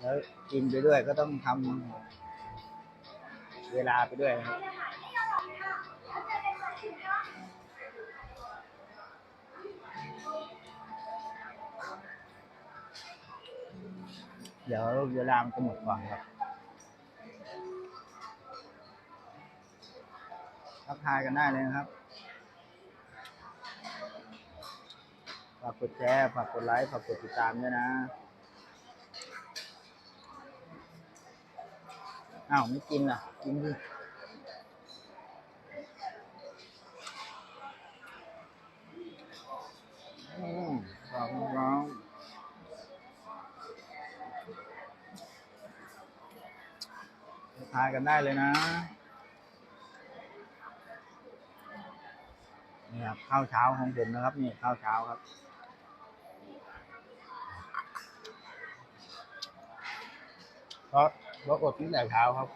แล้วกินไปด้วยก็ต้องทำเวลาไปด้วยครับเดี๋ยวเวลามันจะหมดก่อนครับทักทายกันได้เลยนะครับ ฝากกดแชร์ ฝากกดไลค์ ฝากกดติดตามด้วยนะ อ้าวไม่กินล่ะ กินดิอืมขอบคุณครับทายกันได้เลยนะนี่ครับข้าวเช้าของผมนะครับ นี่ข้าวเช้าครับเพราะ รถอดตั้งแต่เช้าครับ